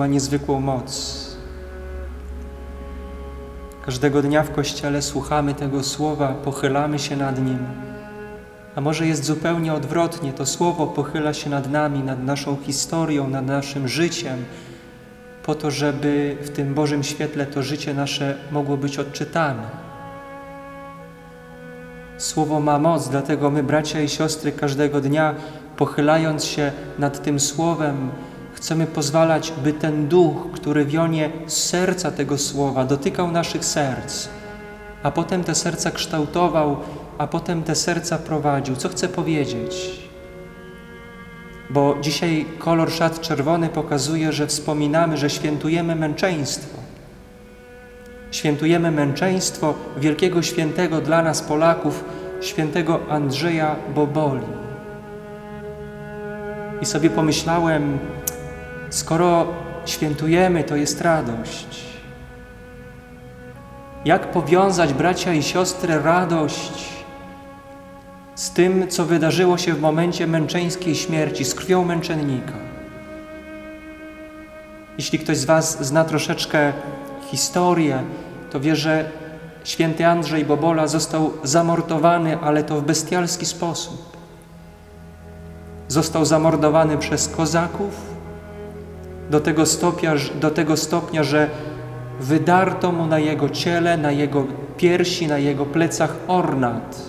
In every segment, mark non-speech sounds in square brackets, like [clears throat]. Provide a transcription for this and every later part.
ma niezwykłą moc. Każdego dnia w kościele słuchamy tego słowa, pochylamy się nad nim. A może jest zupełnie odwrotnie, to słowo pochyla się nad nami, nad naszą historią, nad naszym życiem, po to, żeby w tym Bożym świetle to życie nasze mogło być odczytane. Słowo ma moc, dlatego my, bracia i siostry, każdego dnia, pochylając się nad tym słowem, chcemy pozwalać, by ten duch, który wionie z serca tego słowa, dotykał naszych serc, a potem te serca kształtował, a potem te serca prowadził. Co chcę powiedzieć? Bo dzisiaj kolor szat czerwony pokazuje, że wspominamy, że świętujemy męczeństwo. Świętujemy męczeństwo wielkiego świętego dla nas Polaków, świętego Andrzeja Boboli. I sobie pomyślałem, skoro świętujemy, to jest radość. Jak powiązać, bracia i siostry, radość z tym, co wydarzyło się w momencie męczeńskiej śmierci, z krwią męczennika? Jeśli ktoś z Was zna troszeczkę historię, to wie, że święty Andrzej Bobola został zamordowany, ale to w bestialski sposób. Został zamordowany przez kozaków do tego, stopnia, do tego stopnia, że wydarto mu na jego ciele, na jego piersi, na jego plecach ornat.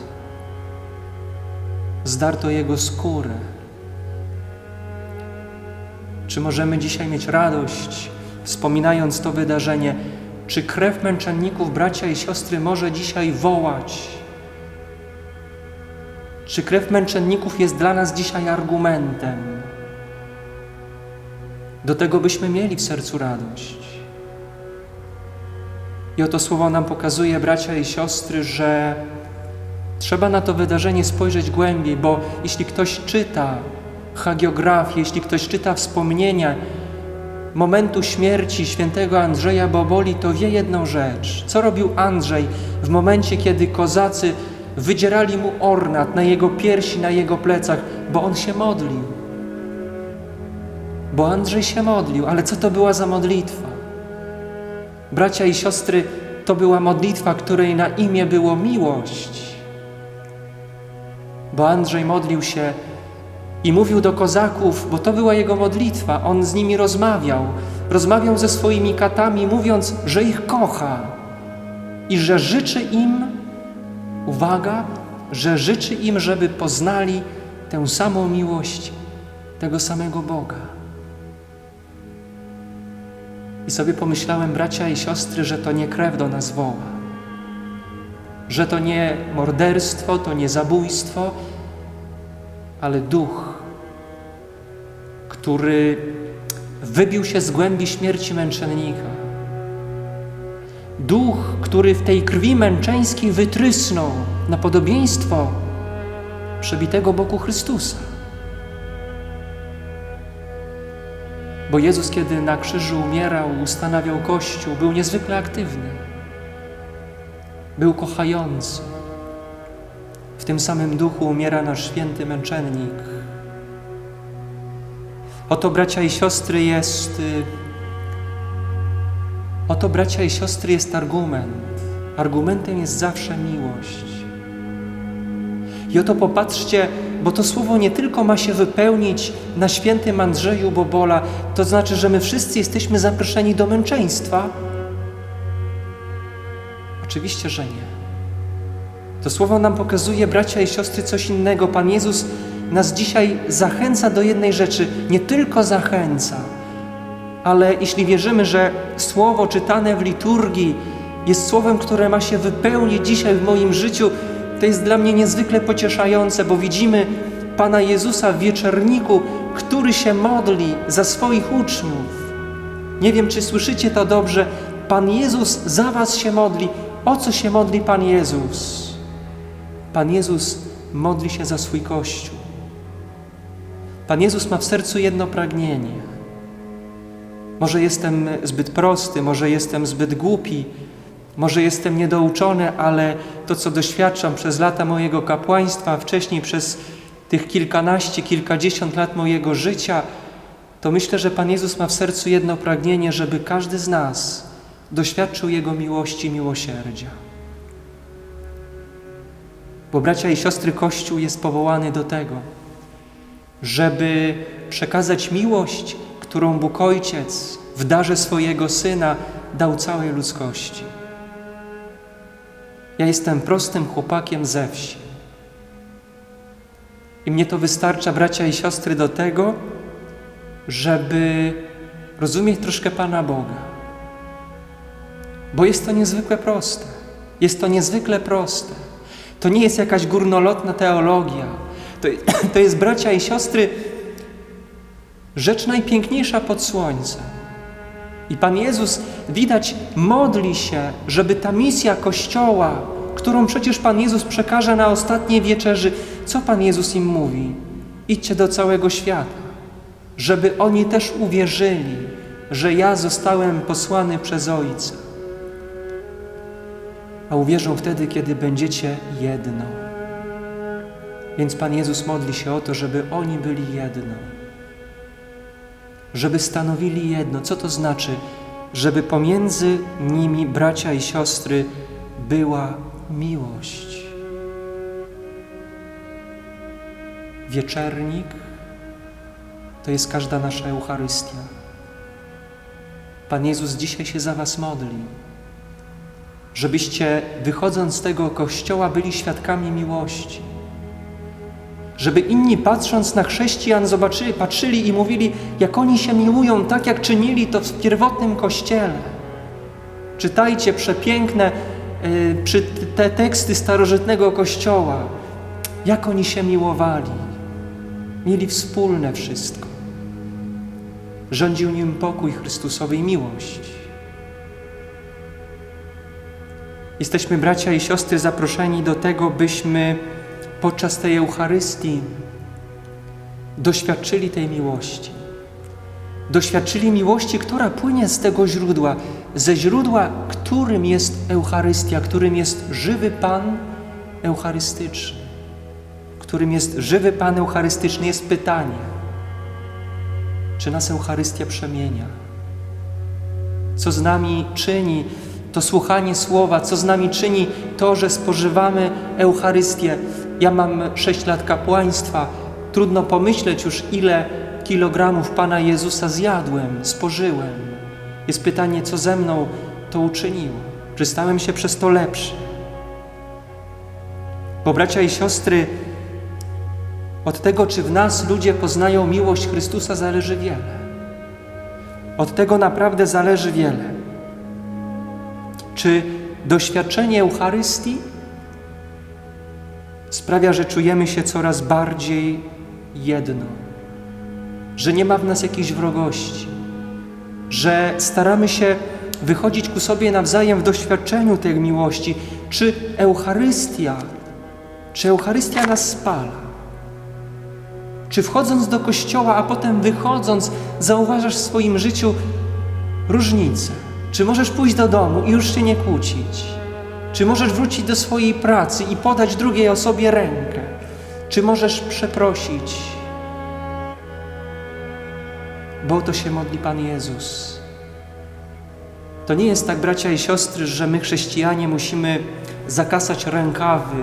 Zdarto jego skórę. Czy możemy dzisiaj mieć radość, wspominając to wydarzenie? Czy krew męczenników, bracia i siostry, może dzisiaj wołać? Czy krew męczenników jest dla nas dzisiaj argumentem? Do tego byśmy mieli w sercu radość. I oto słowo nam pokazuje, bracia i siostry, że trzeba na to wydarzenie spojrzeć głębiej, bo jeśli ktoś czyta hagiografię, jeśli ktoś czyta wspomnienia momentu śmierci świętego Andrzeja Boboli, to wie jedną rzecz. Co robił Andrzej w momencie, kiedy kozacy wydzierali mu ornat na jego piersi, na jego plecach, bo on się modlił. Bo Andrzej się modlił, ale co to była za modlitwa? Bracia i siostry, to była modlitwa, której na imię było miłość. Bo Andrzej modlił się i mówił do kozaków, bo to była jego modlitwa. On z nimi rozmawiał. Rozmawiał ze swoimi katami, mówiąc, że ich kocha i że życzy im, uwaga, że życzy im, żeby poznali tę samą miłość tego samego Boga. I sobie pomyślałem, bracia i siostry, że to nie krew do nas woła, że to nie morderstwo, to nie zabójstwo, ale duch, który wybił się z głębi śmierci męczennika. Duch, który w tej krwi męczeńskiej wytrysnął na podobieństwo przebitego boku Chrystusa. Bo Jezus, kiedy na krzyżu umierał, ustanawiał Kościół, był niezwykle aktywny. Był kochający. W tym samym duchu umiera nasz święty męczennik. Oto, bracia i siostry, jest. Y, oto, bracia i siostry, jest argument. Argumentem jest zawsze miłość. I oto popatrzcie, bo to słowo nie tylko ma się wypełnić na świętym Andrzeju Bobola, to znaczy, że my wszyscy jesteśmy zaproszeni do męczeństwa. Oczywiście, że nie. To słowo nam pokazuje, bracia i siostry, coś innego. Pan Jezus nas dzisiaj zachęca do jednej rzeczy, nie tylko zachęca, ale jeśli wierzymy, że słowo czytane w liturgii jest słowem, które ma się wypełnić dzisiaj w moim życiu, to jest dla mnie niezwykle pocieszające, bo widzimy Pana Jezusa w wieczerniku, który się modli za swoich uczniów. Nie wiem, czy słyszycie to dobrze. Pan Jezus za Was się modli. O co się modli Pan Jezus? Pan Jezus modli się za swój Kościół. Pan Jezus ma w sercu jedno pragnienie. Może jestem zbyt prosty, może jestem zbyt głupi, może jestem niedouczony, ale to, co doświadczam przez lata mojego kapłaństwa, a wcześniej przez tych kilkanaście, kilkadziesiąt lat mojego życia, to myślę, że Pan Jezus ma w sercu jedno pragnienie, żeby każdy z nas doświadczył Jego miłości miłosierdzia. Bo bracia i siostry, Kościół jest powołany do tego, żeby przekazać miłość, którą Bóg Ojciec w darze swojego Syna dał całej ludzkości. Ja jestem prostym chłopakiem ze wsi. I mnie to wystarcza, bracia i siostry, do tego, żeby rozumieć troszkę Pana Boga. Bo jest to niezwykle proste. Jest to niezwykle proste. To nie jest jakaś górnolotna teologia. To, [clears throat] to jest, bracia i siostry, rzecz najpiękniejsza pod słońcem. I Pan Jezus, widać, modli się, żeby ta misja Kościoła, którą przecież Pan Jezus przekaże na ostatniej wieczerzy, co Pan Jezus im mówi? Idźcie do całego świata, żeby oni też uwierzyli, że ja zostałem posłany przez Ojca. A uwierzą wtedy, kiedy będziecie jedno. Więc Pan Jezus modli się o to, żeby oni byli jedno. Żeby stanowili jedno. Co to znaczy? Żeby pomiędzy nimi, bracia i siostry, była miłość. Wieczernik to jest każda nasza Eucharystia. Pan Jezus dzisiaj się za Was modli, żebyście wychodząc z tego kościoła byli świadkami miłości. Żeby inni patrząc na chrześcijan zobaczyli, patrzyli i mówili, jak oni się miłują, tak jak czynili to w pierwotnym kościele. Czytajcie przepiękne y, te teksty starożytnego kościoła, jak oni się miłowali. Mieli wspólne wszystko. Rządził nim pokój Chrystusowej miłość. Jesteśmy bracia i siostry zaproszeni do tego, byśmy podczas tej Eucharystii doświadczyli tej miłości. Doświadczyli miłości, która płynie z tego źródła, ze źródła, którym jest Eucharystia, którym jest żywy Pan Eucharystyczny. Którym jest żywy Pan Eucharystyczny, jest pytanie, czy nas Eucharystia przemienia? Co z nami czyni to słuchanie słowa, co z nami czyni to, że spożywamy Eucharystię? Ja mam sześć lat kapłaństwa, trudno pomyśleć już, ile kilogramów Pana Jezusa zjadłem, spożyłem. Jest pytanie, co ze mną to uczyniło? Czy stałem się przez to lepszy? Bo bracia i siostry, od tego, czy w nas ludzie poznają miłość Chrystusa, zależy wiele. Od tego naprawdę zależy wiele. Czy doświadczenie Eucharystii sprawia, że czujemy się coraz bardziej jedno, że nie ma w nas jakiejś wrogości, że staramy się wychodzić ku sobie nawzajem w doświadczeniu tej miłości. Czy Eucharystia, czy Eucharystia nas spala? Czy wchodząc do kościoła, a potem wychodząc, zauważasz w swoim życiu różnicę? Czy możesz pójść do domu i już się nie kłócić? Czy możesz wrócić do swojej pracy i podać drugiej osobie rękę? Czy możesz przeprosić? Bo to się modli Pan Jezus. To nie jest tak, bracia i siostry, że my, chrześcijanie, musimy zakasać rękawy,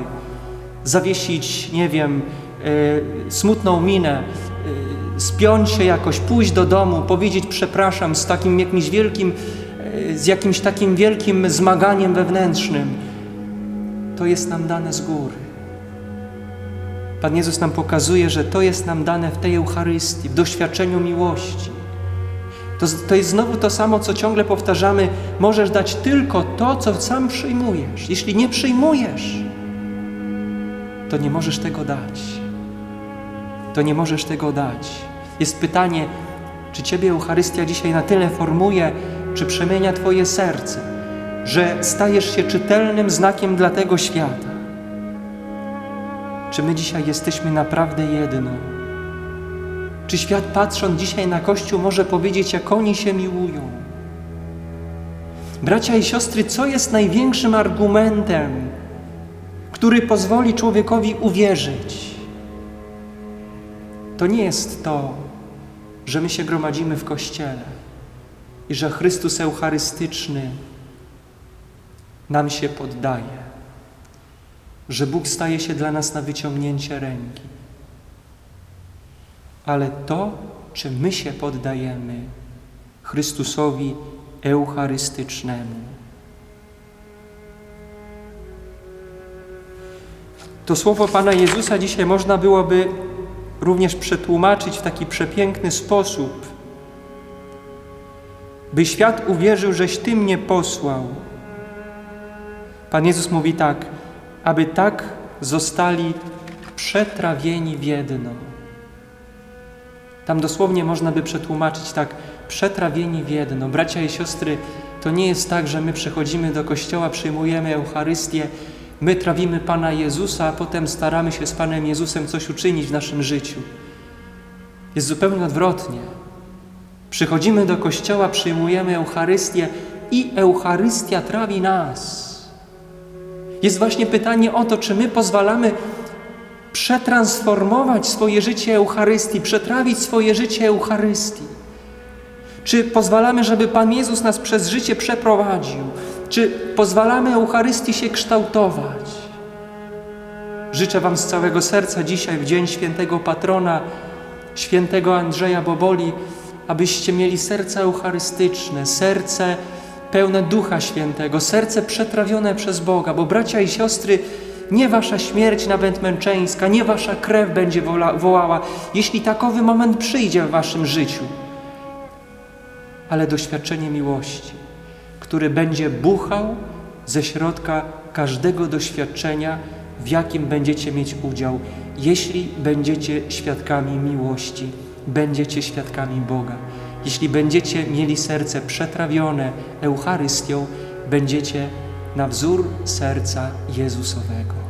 zawiesić, nie wiem, y, smutną minę, y, spiąć się jakoś, pójść do domu, powiedzieć przepraszam z takim jakimś wielkim, z jakimś takim wielkim zmaganiem wewnętrznym. To jest nam dane z góry. Pan Jezus nam pokazuje, że to jest nam dane w tej Eucharystii, w doświadczeniu miłości. To, to jest znowu to samo, co ciągle powtarzamy. Możesz dać tylko to, co sam przyjmujesz. Jeśli nie przyjmujesz, to nie możesz tego dać. To nie możesz tego dać. Jest pytanie, czy Ciebie Eucharystia dzisiaj na tyle formuje, czy przemienia Twoje serce, że stajesz się czytelnym znakiem dla tego świata. Czy my dzisiaj jesteśmy naprawdę jedno? Czy świat patrząc dzisiaj na Kościół może powiedzieć, jak oni się miłują? Bracia i siostry, co jest największym argumentem, który pozwoli człowiekowi uwierzyć? To nie jest to, że my się gromadzimy w Kościele i że Chrystus Eucharystyczny nam się poddaje, że Bóg staje się dla nas na wyciągnięcie ręki. Ale to, czy my się poddajemy Chrystusowi Eucharystycznemu, To słowo Pana Jezusa dzisiaj można byłoby również przetłumaczyć w taki przepiękny sposób, by świat uwierzył, żeś Ty mnie posłał. Pan Jezus mówi tak, aby tak zostali przetrawieni w jedno. Tam dosłownie można by przetłumaczyć tak, przetrawieni w jedno. Bracia i siostry, to nie jest tak, że my przychodzimy do kościoła, przyjmujemy Eucharystię, my trawimy Pana Jezusa, a potem staramy się z Panem Jezusem coś uczynić w naszym życiu. Jest zupełnie odwrotnie. Przychodzimy do kościoła, przyjmujemy Eucharystię i Eucharystia trawi nas. Jest właśnie pytanie o to, czy my pozwalamy przetransformować swoje życie Eucharystii, przetrawić swoje życie Eucharystii. Czy pozwalamy, żeby Pan Jezus nas przez życie przeprowadził? Czy pozwalamy Eucharystii się kształtować? Życzę Wam z całego serca dzisiaj, w dzień świętego patrona, świętego Andrzeja Boboli, abyście mieli serce eucharystyczne, serce pełne Ducha Świętego, serce przetrawione przez Boga, bo bracia i siostry, nie wasza śmierć nawet męczeńska, nie wasza krew będzie wołała, jeśli takowy moment przyjdzie w waszym życiu, ale doświadczenie miłości, który będzie buchał ze środka każdego doświadczenia, w jakim będziecie mieć udział, jeśli będziecie świadkami miłości, będziecie świadkami Boga. Jeśli będziecie mieli serce przetrawione Eucharystią, będziecie na wzór serca Jezusowego.